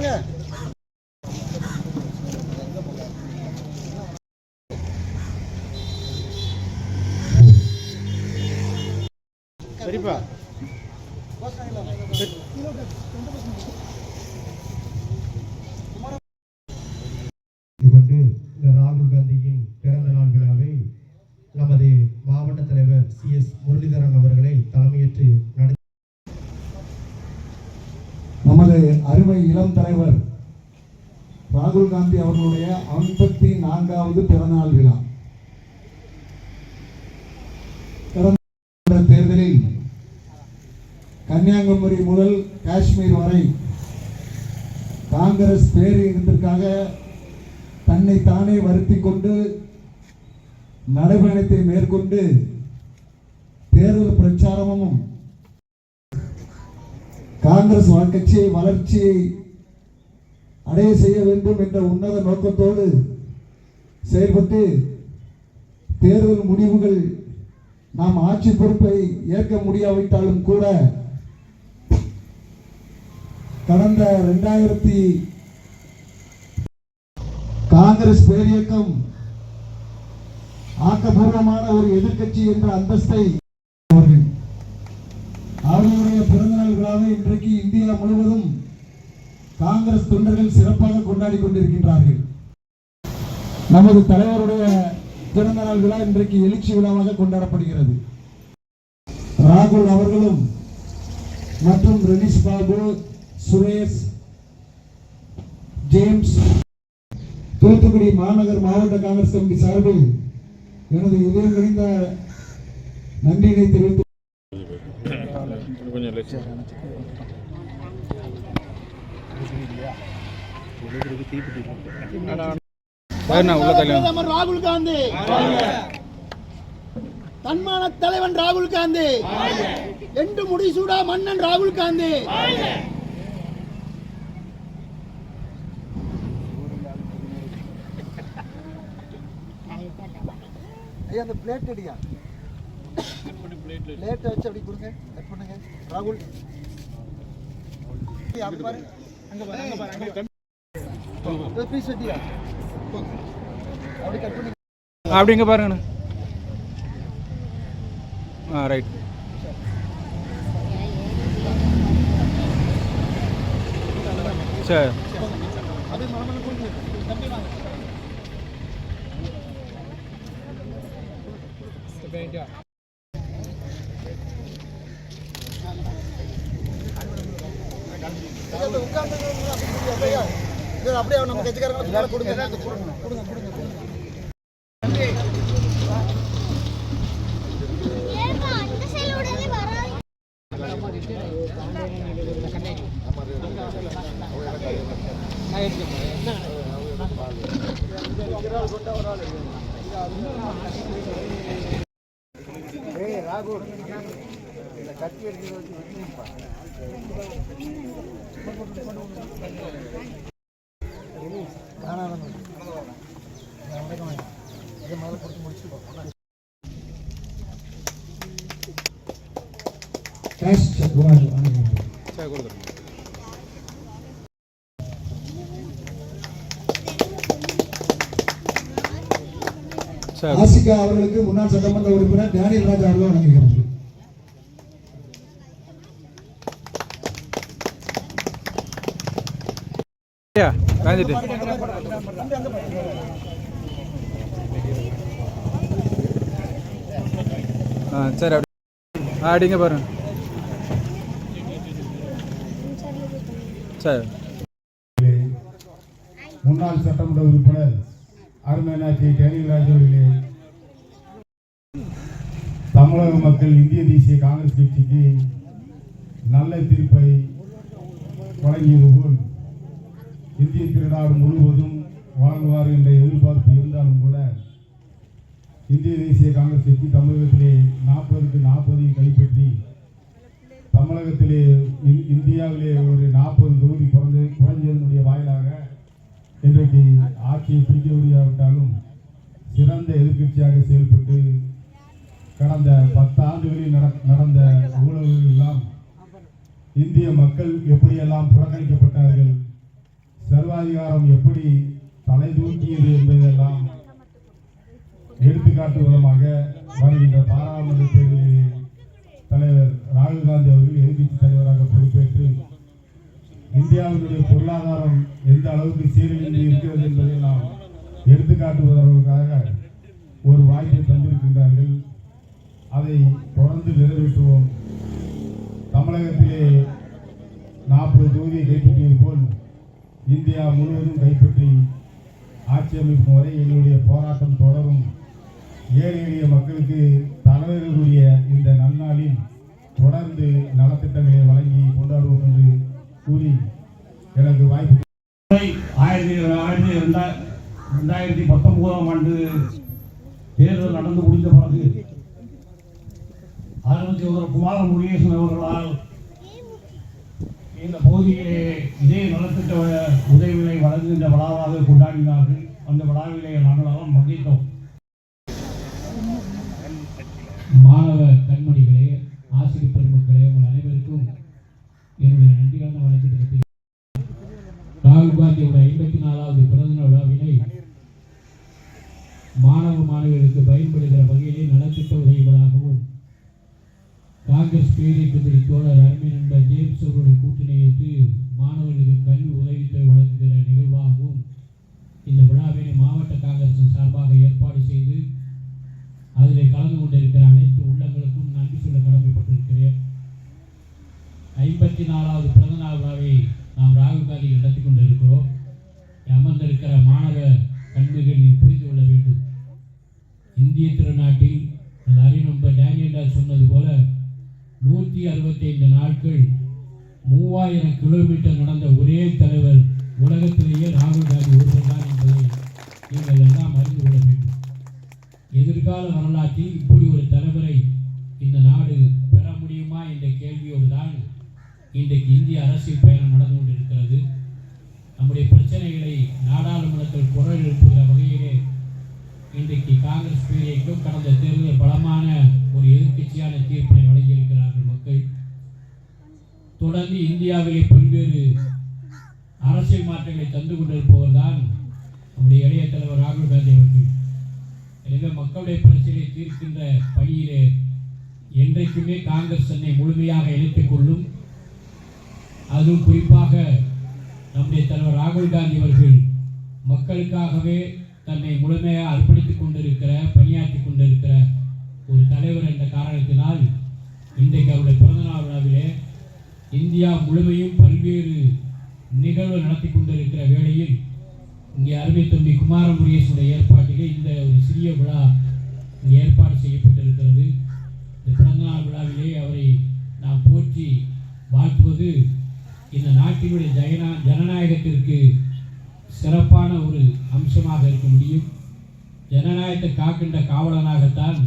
வாங்க. சரிப்பா கொண்டு இந்த ராகுல் காந்தியின் பிறந்த நாள் விழாவை நமது மாவட்ட தலைவர் சி எஸ் முரளிதரன் அவர்களை தலைமையேற்று நடத்தி நமது அருமை இளம் தலைவர் ராகுல் காந்தி அவர்களுடைய ஐம்பத்தி நான்காவது பிறநாள் விழா. கடந்த தேர்தலில் கன்னியாகுமரி முதல் காஷ்மீர் வரை காங்கிரஸ் பேரினத்திற்காக தன்னை தானே வருத்தி கொண்டு நடைபயணத்தை மேற்கொண்டு தேர்தல் பிரச்சாரமும் காங்கிரஸ் கட்சியை வளர்ச்சியை அடைய செய்ய வேண்டும் என்ற உன்னத நோக்கத்தோடு செயல்பட்டு தேர்தல் முடிவுகள் நாம் ஆட்சி பொறுப்பை ஏற்க முடியாவிட்டாலும் கூட கடந்த ரெண்டாயிரத்தி காங்கிரஸ் பேரியக்கம் ஆக்கப்பூர்வமான ஒரு எதிர்க்கட்சி என்ற அந்தஸ்தை அவர்கள் அவர்களுடைய பிறந்தநாள் விழாவை இன்றைக்கு இந்தியா முழுவதும் காங்கிரஸ் தொண்டர்கள் சிறப்பாக கொண்டாடி கொண்டிருக்கின்றார்கள். நமது தலைவருடைய பிறந்த நாள் விழா இன்றைக்கு எழுச்சி விழாவாக கொண்டாடப்படுகிறது. ராகுல் அவர்களும் மற்றும் ரெனிஷ் பாபு சுரேஷ் ஜேம்ஸ் தூத்துக்குடி மாநகர் மாவட்ட காங்கிரஸ் கமிட்டி சார்பில் எனது இதயம் நிறைந்த நன்றியினை தெரிவித்து கொஞ்சம் லட்சம் உள்ள தள்ளி பிரதமர் ராகுல் காந்தி. தன்மான தலைவன் ராகுல் காந்தி. எண்டு முடிசூடா மன்னன் ராகுல் காந்தி. ஐயா அந்த பிளேட் அடியா பிளேட் வச்சு அப்படி கொடுங்க. கட் பண்ணுங்க. ராகுல். அப்படி பாரு அப்படி இங்கே பாருங்கண்ணா. ஆ ரைட் சரி. உட்காந்து அப்படியே இது அப்படியே நம்ம கட்சிக்காரங்க கொடுங்க. கொடுங்க கொடுங்க கொடுங்க. சரி கொடுத்துருங்க ஆசிகா அவர்களுக்கு முன்னாள் சட்டமன்ற உறுப்பினர் டேனியல் ராஜா அவர்கள் வழங்குகிறார்கள் காஞ்சிட்டு ஆ சரி அப்படி ஆ அடிங்க பாருங்க சரி முன்னாள் சட்டமன்ற உறுப்பினர் அருமையாட்சி டேனியல் அவர்களே தமிழக மக்கள் இந்திய தேசிய காங்கிரஸ் கட்சிக்கு நல்ல தீர்ப்பை வழங்கியது போல் இந்திய திருநாடு முழுவதும் வழங்குவார் என்ற எதிர்பார்ப்பு இருந்தாலும் கூட இந்திய தேசிய காங்கிரஸ் கட்சி தமிழகத்திலே நாற்பதுக்கு நாற்பதையும் கைப்பற்றி தமிழகத்திலே இந்- இந்தியாவிலே ஒரு நாற்பது தொகுதி பிறந்து குறைஞ்சதனுடைய வாயிலாக இன்றைக்கு ஆட்சியை பிடிக்க முடியாவிட்டாலும் சிறந்த எதிர்க்கட்சியாக செயல்பட்டு கடந்த பத்து ஆண்டுகளில் நட- நடந்த ஊழல்கள் எல்லாம் இந்திய மக்கள் எப்படியெல்லாம் புறக்கணிக்கப்பட்டார்கள் சர்வாதிகாரம் எப்படி தலை தூக்கியது என்பதெல்லாம் எடுத்துக்காட்டு விதமாக வருகின்ற பாராளுமன்ற தேர்தலில் தலைவர் ராகுல் காந்தி அவர்கள் எதிர்கட்சி தலைவராக பொறுப்பேற்று இந்தியாவினுடைய பொருளாதாரம் எந்த அளவுக்கு சீரழிந்து இருக்கிறது என்பதை நாம் எடுத்துக்காட்டுவதற்காக ஒரு வாய்ப்பை தந்திருக்கின்றார்கள். அதை தொடர்ந்து நிறைவேற்றுவோம். தமிழகத்திலே நாற்பது தொகுதியை கைப்பற்றியது போல் இந்தியா முழுவதும் கைப்பற்றி ஆட்சி அமைக்கும் வரை எங்களுடைய போராட்டம் தொடரும். ஏழை எளிய மக்களுக்கு தலைவர்களுடைய இந்த நன்னாளில் தொடர்ந்து நலத்திட்டங்களை வழங்கி கொண்டாடுவோம் என்று கூறி எனக்கு வாய்ப்பு ஆயிரத்தி ஆயிரத்தி ரெண்டா- ரெண்டாயிரத்தி பத்தொன்பதாம் ஆண்டு தேர்தல் நடந்து முடிந்த பிறகு ஆரம்பிச்சவர் குமார முருகேசன் அவர்களால் இந்த பகுதியிலே இதே நலத்திட்ட உதவிகளை வழங்குகின்ற விழாவாக கொண்டாடினார்கள். அந்த விழாவிலே நாங்களெல்லாம் மகிழ்ந்தோம். மாணவ கண்மணிகளே ஆசிரியர் பெருமக்களே உங்கள் அனைவருக்கும் என்னுடைய நன்றியான வணக்கத்தை ராகுல் காந்தியோட ஐம்பத்தி நாலாவது பிறந்த விழாவினை மாணவ மாணவிகளுக்கு பயன்படுகிற வகையிலே நலத்திட்ட உதவிகளாகவும் காங்கிரஸ் பேரியக்கத்திரி தோழர் அருமை நண்பர் ஜேம்ஸ் அவருடைய கூட்டணியிட்டு மாணவர்களுக்கு கல்வி உதவித்தொகை வழங்குகிற நிகழ்வாகவும் இந்த விழாவினை மாவட்ட காங்கிரசின் சார்பாக ஏற்பாடு செய்து அதில் கலந்து கொண்டிருக்கிற அனைத்து உள்ளங்களுக்கும் நன்றி சொல்ல கடமைப்பட்டிருக்கிறேன். ஐம்பத்தி நாலாவது பிறந்தநாள் விழாவை நாம் ராகுல் காந்தி நடத்தி கொண்டிருக்கிறோம். அமர்ந்திருக்கிற மாணவ கண்மைகள் நீ புரிந்து கொள்ள வேண்டும். இந்திய திருநாட்டில் அந்த அறிநம்ப டேனியல் சொன்னது போல நூற்றி அறுபத்தைந்து நாட்கள் மூவாயிரம் கிலோமீட்டர் நடந்த ஒரே தலைவர் உலகத்திலேயே ராகுல் காந்தி ஒருவர் தான் என்பதை நீங்கள் எல்லாம் அறிந்து கொள்ள வேண்டும். எதிர்கால வரலாற்றில் இப்படி ஒரு தலைவரை இந்த நாடு பெற முடியுமா என்ற கேள்வியோடு தான் இன்றைக்கு இந்திய அரசியல் பயணம் நடந்து கொண்டிருக்கிறது. நம்முடைய பிரச்சனைகளை நாடாளுமன்றத்தில் குரல் எழுப்புகிற வகையிலே இன்றைக்கு காங்கிரஸ் பேரியக்கம் கடந்த தேர்தலில் பலமான ஒரு எதிர்க்கட்சியான தீர்ப்பினை வழங்கியிருக்கிறார்கள் மக்கள். தொடர்ந்து இந்தியாவிலே பல்வேறு அரசியல் மாற்றங்களை தந்து கொண்டிருப்பவர் தான் நம்முடைய இளைய தலைவர் ராகுல் காந்தி அவர்கள். எனவே மக்களுடைய பிரச்சனையை தீர்க்கின்ற பணியிலே என்றைக்குமே காங்கிரஸ் தன்னை முழுமையாக இணைத்துக் கொள்ளும். அதுவும் குறிப்பாக நம்முடைய தலைவர் ராகுல் காந்தி அவர்கள் மக்களுக்காகவே தன்னை முழுமையாக அர்ப்பணித்துக் கொண்டிருக்கிற பணியாற்றி கொண்டிருக்கிற ஒரு தலைவர் என்ற காரணத்தினால் இன்றைக்கு அவருடைய பிறந்தநாள் விழாவிலே இந்தியா முழுமையும் பல்வேறு நிகழ்வு நடத்தி கொண்டிருக்கிற வேளையில் இங்கே அருமை தம்பி குமார ஏற்பாட்டிலே இந்த ஒரு சிறிய விழா இங்கே ஏற்பாடு செய்யப்பட்டிருக்கிறது. இந்த பிறந்தநாள் விழாவிலே அவரை நாம் போற்றி வாழ்த்துவது இந்த நாட்டினுடைய ஜெயனா ஜனநாயகத்திற்கு சிறப்பான ஒரு அம்சமாக இருக்க முடியும். ஜனநாயகத்தை காக்கின்ற காவலனாகத்தான்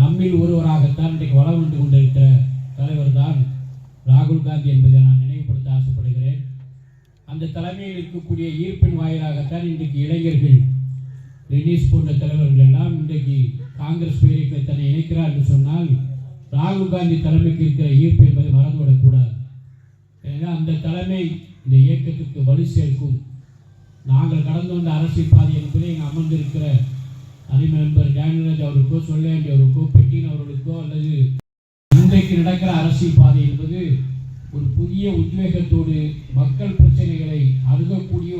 நம்மில் ஒருவராகத்தான் இன்றைக்கு வளம் வந்து கொண்டிருக்கிற தலைவர் தான் ராகுல் காந்தி என்பதை நான் நினைவுபடுத்த ஆசைப்படுகிறேன். அந்த தலைமையில் இருக்கக்கூடிய ஈர்ப்பின் வாயிலாகத்தான் இன்றைக்கு இளைஞர்கள் ரெனீஸ் போன்ற தலைவர்கள் எல்லாம் இன்றைக்கு காங்கிரஸ் பேருக்கு தன்னை இணைக்கிறார் என்று சொன்னால் ராகுல் காந்தி தலைமைக்கு இருக்கிற ஈர்ப்பு என்பதை மறந்துவிடக்கூடாது. எனவே அந்த தலைமை இந்த இயக்கத்துக்கு வலு சேர்க்கும் நாங்கள் கடந்து வந்த அரசியல் பாதை என்பதை இங்கே அமர்ந்திருக்கிற அனிம நண்பர் டேனியல் அவருக்கோ சொல்லேண்டி அவருக்கோ பெட்டின் அவர்களுக்கோ அல்லது இன்றைக்கு நடக்கிற அரசியல் பாதை என்பது ஒரு புதிய உத்வேகத்தோடு மக்கள் பிரச்சனைகளை அணுகக்கூடிய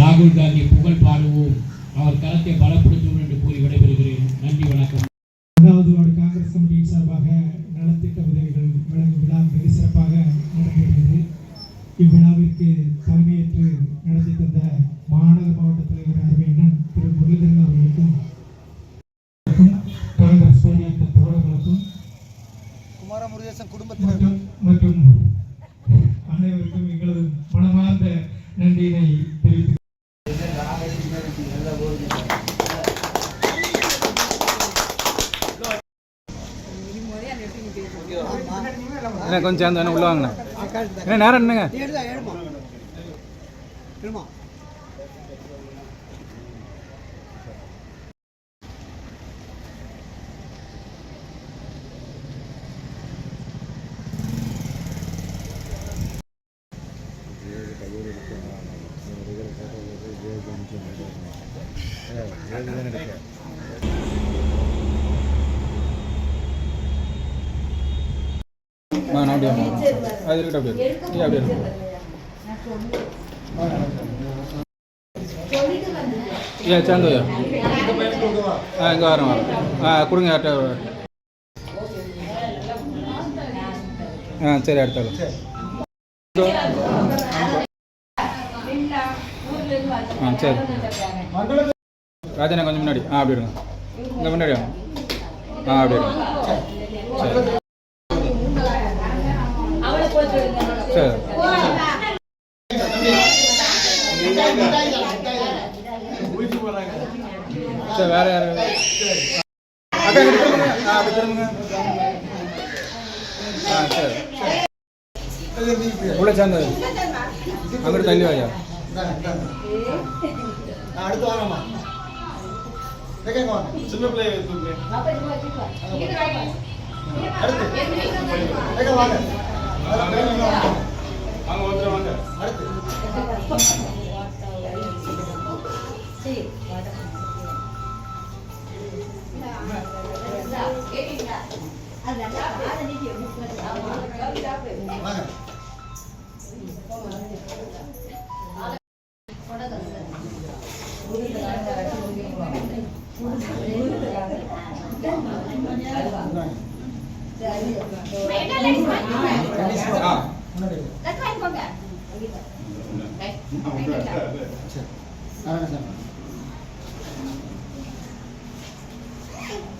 ராகுல் காந்தி புகழ் பாடுவோம். அவர் கரத்தை பலப்படுத்துவோம் என்று கூறி விடைபெறுகிறேன். நன்றி வணக்கம். இரண்டாவது வார்டு காங்கிரஸ் கமிட்டியின் சார்பாக நலத்திட்ட உதவிகள் வழங்கும் விழா மிக சிறப்பாக நடைபெறுகிறது. இவ்விழாவிற்கு நடத்தி தந்த மாநகர மாவட்ட தலைவர் அருமையண்ணன் திரு முரளிதரன் அவர்களுக்கும் காங்கிரஸ் தோழர்களுக்கும் குமார முருகேசன் குடும்பத்தினர். மற்றும் அனைவருக்கும் எங்களது மனமார்ந்த நன்றியினை தெரிவித்துக் என்ன கொஞ்சம் சேர்ந்து உள்ள வாங்கண்ணா. என்ன நேரம் என்னங்க? திரும்ப நான் அப்படியே அது இருக்கட்டும் அப்படியே. நீ அப்படியே இருக்கு. ஏன் சேர்ந்து ஆ இங்கே வரேன் வரேன். ஆ கொடுங்க யார்கிட்ட ஆ சரி அடுத்தாலும் ஆ சரி. ராஜனா கொஞ்சம் முன்னாடி. ஆ அப்படி இருங்க. இங்கே முன்னாடி வாங்க. ஆ அப்படி இருங்க. சரி. சரி. சரி வேற யாரு? அக்கா இங்க திரும்புங்க. ஆ அப்படி திரும்புங்க. ஆ சரி. உள்ள சேர்ந்தது அங்கிட்டு தள்ளி வாயா நான் அடுத்து வாங்கம்மா. சின்ன பிள்ளைய அடுத்து. வாங்க. வாங்க ஒருத்தர் வாங்க. அடுத்து.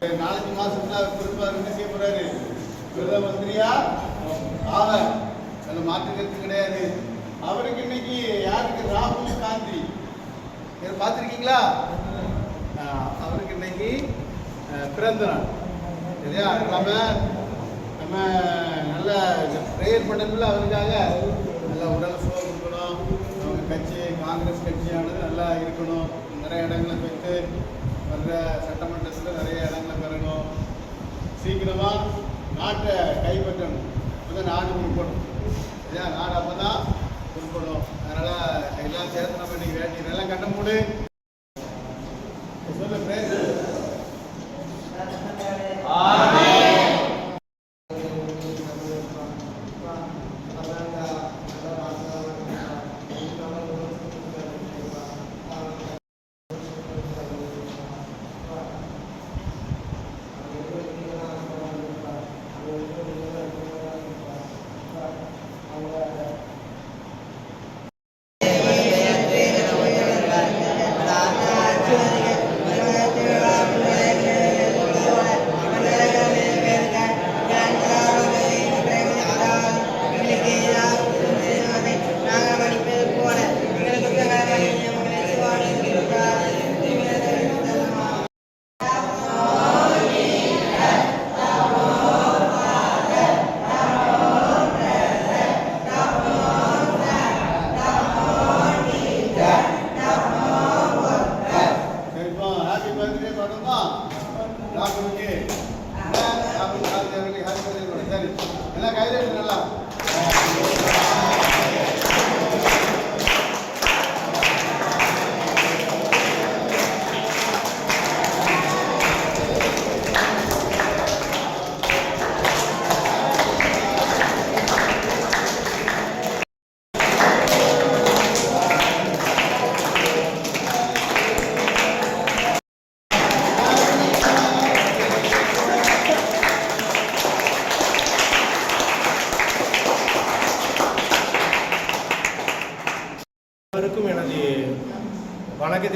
நாலஞ்சு மாசத்துல அவர் திரும்ப என்ன செய்ய போறாரு? பிரதம மந்திரியா? ஆவர் அதுல மாற்று கிடையாது. அவருக்கு இன்னைக்கு யாருக்கு? ராகுல் காந்தி. இதை பார்த்துருக்கீங்களா? அவருக்கு இன்னைக்கு பிறந்த நாள். சரியா நம்ம நம்ம நல்ல ப்ரேயர் பண்ணணும்ல அவருக்காக. நல்ல உடல் சுகம் கொடுக்கணும். அவங்க கட்சி காங்கிரஸ் கட்சியானது நல்லா இருக்கணும். நிறைய இடங்களை பெற்று வர்ற சட்டமன்றத்தில் நிறைய இடங்களை பெறணும். சீக்கிரமாக நாட்டை கைப்பற்றணும். அப்பதான் நாடு உருப்படும் சரியா நாடு அப்பதான் உருப்படும் அதனால் எல்லாம் சேர்த்து நம்ம இன்றைக்கி வேண்டி இதெல்லாம் கட்ட மூடு.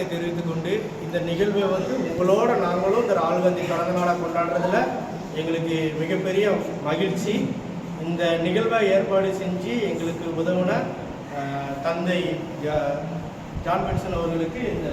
வாழ்த்துக்களை தெரிவித்துக் கொண்டு இந்த நிகழ்வை வந்து உங்களோட நாங்களும் இந்த ராகுல் காந்தி பிறந்த நாளாக கொண்டாடுறதுல எங்களுக்கு மிகப்பெரிய மகிழ்ச்சி. இந்த நிகழ்வை ஏற்பாடு செஞ்சு எங்களுக்கு உதவுன தந்தை ஜ- ஜான் பென்சன் அவர்களுக்கு இந்த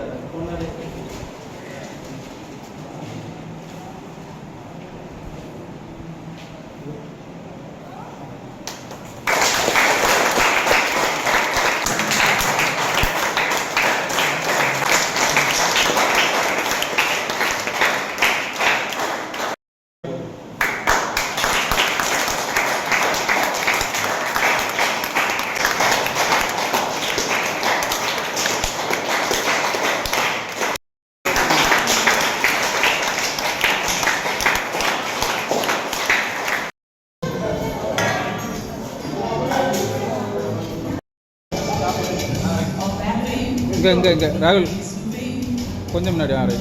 இங்கே இங்கே இங்கே. ராகுல் கொஞ்சம் முன்னாடி ஆறு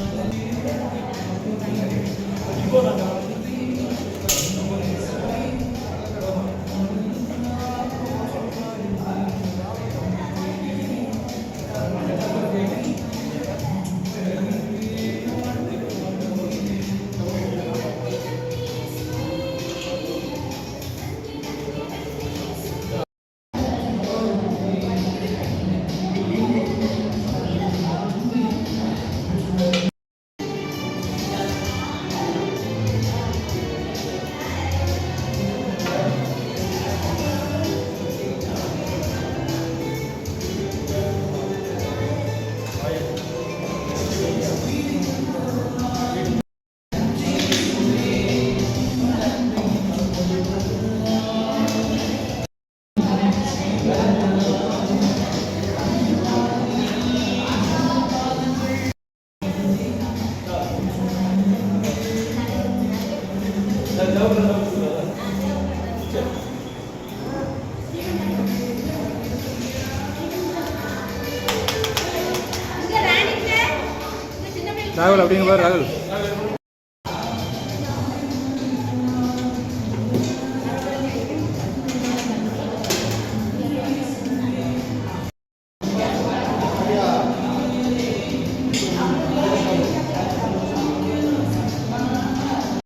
ராகுல் அப்படிங்க பாரு ராகுல்.